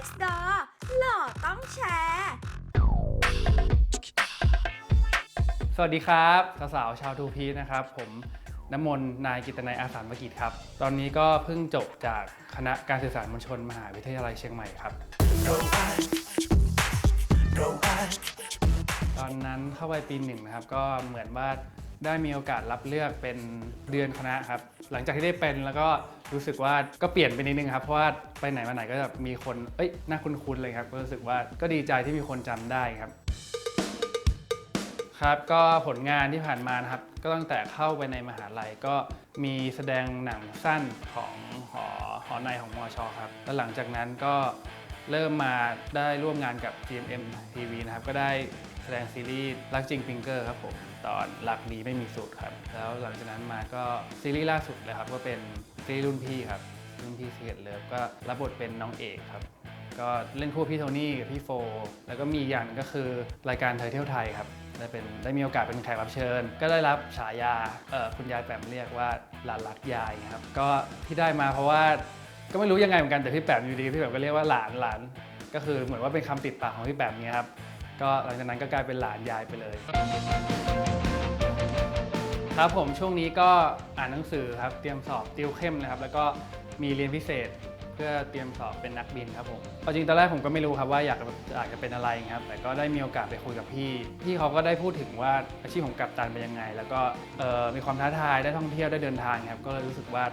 next door หล่อต้องแชร์ สวัสดีครับสาวๆชาวทูพีนะครับ ผมน้ำมนต์นายกิตนัยอาสานมกิจครับ ตอนนี้ก็เพิ่งจบจากคณะการสื่อสารมวลชนมหาวิทยาลัยเชียงใหม่ครับ ตอนนั้นเข้าไปปีหนึ่งนะครับ ก็เหมือนว่าได้มีโอกาสรับเลือกเป็นเดือนคณะครับ หลังจากที่ได้เป็นแล้วก็รู้สึกว่าก็เปลี่ยนไปนิดนึงครับ เพราะว่าไปไหนมาไหนก็จะมีคนเอ้ยน่าคุ้นๆเลยครับ ก็รู้สึกว่าก็ดีใจที่มีคนจำได้ครับ ครับก็ผลงานที่ผ่านมานะครับ ก็ตั้งแต่เข้าไปในมหาลัยก็มีแสดงหนังสั้นของหอหอในของมอชอครับ แล้วหลังจากนั้นก็เริ่มมาได้ร่วมงานกับ GMM TV นะครับ ก็ได้ ดงซีรีส์รักจริงฟิงเกอร์ครับผมตอนรักดีไม่มีสูตรครับ แล้วหลังจากนั้นมาก็ซีรีส์ล่าสุดเลยครับก็เป็นซีรีส์รุ่นพี่ครับรุ่นพี่เสียดเลิฟก็รับบทเป็นน้องเอกครับก็เล่นคู่พี่โทนี่กับพี่โฟ แล้วก็มีอย่างหนึงก็คือรายการเธอเที่ยวไทยครับได้เป็นได้มีโอกาสเป็นแขกรับเชิญ ก็ได้รับฉายาคุณยายแปมเรียกว่าหลานรักยายครับก็ที่ได้มาเพราะว่าก็ไม่รู้ยังไงเหมือนกันแต่พี่แปมอยู่ดีพี่แปมก็เรียกว่าหลานหลานก็คือเหมือนว่าเป็นคำติดปากของพี่แปมเนี่ยครับ ก็หลังจากนั้นก็กลายเป็นหลานยายไปเลย ครับผมช่วงนี้ก็อ่านหนังสือครับเตรียมสอบติวเข้มนะครับ แล้วก็มีเรียนพิเศษเพื่อเตรียมสอบเป็นนักบินครับผมเอาจริงตอนแรกผมก็ไม่รู้ครับว่าอยากอยากจะเป็นอะไรครับ แต่ก็ได้มีโอกาสไปคุยกับพี่พี่เขาก็ได้พูดถึงว่าอาชีพของกัปตันเป็นยังไง แล้วก็มีความท้าทายได้ท่องเที่ยวได้เดินทางครับ ก็เลยรู้สึกว่า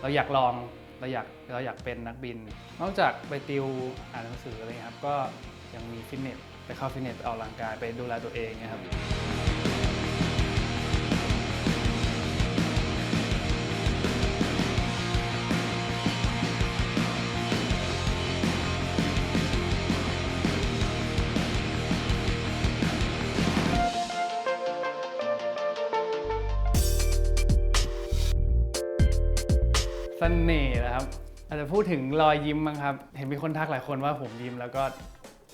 เราอยากลองเราอยากเราอยากเป็นนักบิน นอกจากไปติวอ่านหนังสืออะไรครับ ก็ยังมีฟิตเนส ไปเข้าฟิตเนสไปออกกำลังกายไปดูแลตัวเองนะครับเสน่ห์นะครับ อาจจะพูดถึงรอยยิ้มมั้งครับ เห็นมีคนทักหลายคนว่าผมยิ้มแล้วก็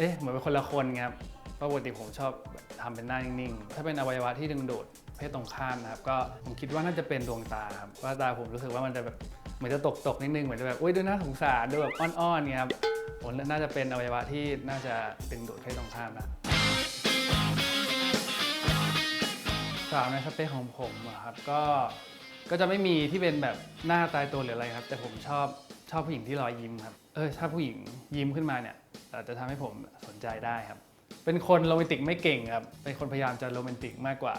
เอ๊ะเหมือนเป็นคนละคนครับปกติผมชอบแบบทำเป็นหน้านิ่งๆ ถ้าเป็นอวัยวะที่ดึงดูดเพศตรงข้ามนะครับ ก็ผมคิดว่าน่าจะเป็นดวงตาครับว่าตาผมรู้สึกว่ามันจะแบบเหมือนจะตกตกๆนิดนึงเหมือนจะแบบอุ้ยดูน่าสงสารดูแบบอ้อนๆเงี้ยครับผมน่าจะเป็นอวัยวะที่น่าจะเป็นดูดเพศตรงข้ามนะสาวในสเปคของผมครับก็ก็จะไม่มีที่เป็นแบบหน้าตายตัวหรืออะไรครับ แต่ผมชอบชอบผู้หญิงที่รอยยิ้มครับเออถ้าผู้หญิงยิ้มขึ้นมาเนี่ย อาจจะทำให้ผมสนใจได้ครับ เป็นคนโรแมนติกไม่เก่งครับ เป็นคนพยายามจะโรแมนติกมากกว่า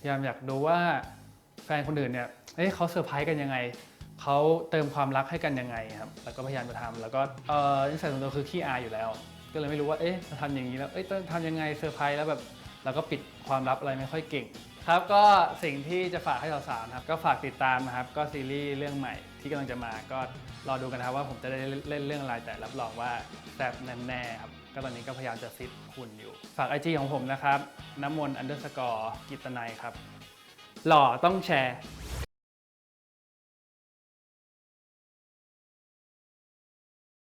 พยายามอยากดูว่าแฟนคนอื่นเนี่ยเฮ้ยเขาเซอร์ไพรส์กันยังไง เขาเติมความรักให้กันยังไงครับ แล้วก็พยายามจะทำแล้วก็เออนิสัยส่วนตัวคือขี้อายอยู่แล้ว ก็เลยไม่รู้ว่า เอ๊ะทำอย่างนี้แล้ว เอ๊ะต้องทำยังไงเซอร์ไพรส์แล้วแบบ แล้วก็ปิดความลับอะไรไม่ค่อยเก่ง ครับก็สิ่งที่จะฝากให้สาวๆนะครับก็ฝากติดตามนะครับก็ซีรีส์เรื่องใหม่ที่กำลังจะมาก็รอดูกันนะครับว่าผมจะได้เล่นเรื่องอะไรแต่รับรองว่าแซ่บแน่ๆครับก็ตอนนี้ก็พยายามจะซิดหุ่นอยู่ ฝากไอจีของผมนะครับน้ำมนต์อันเดอร์สกอร์กิตนายครับหล่อต้องแชร์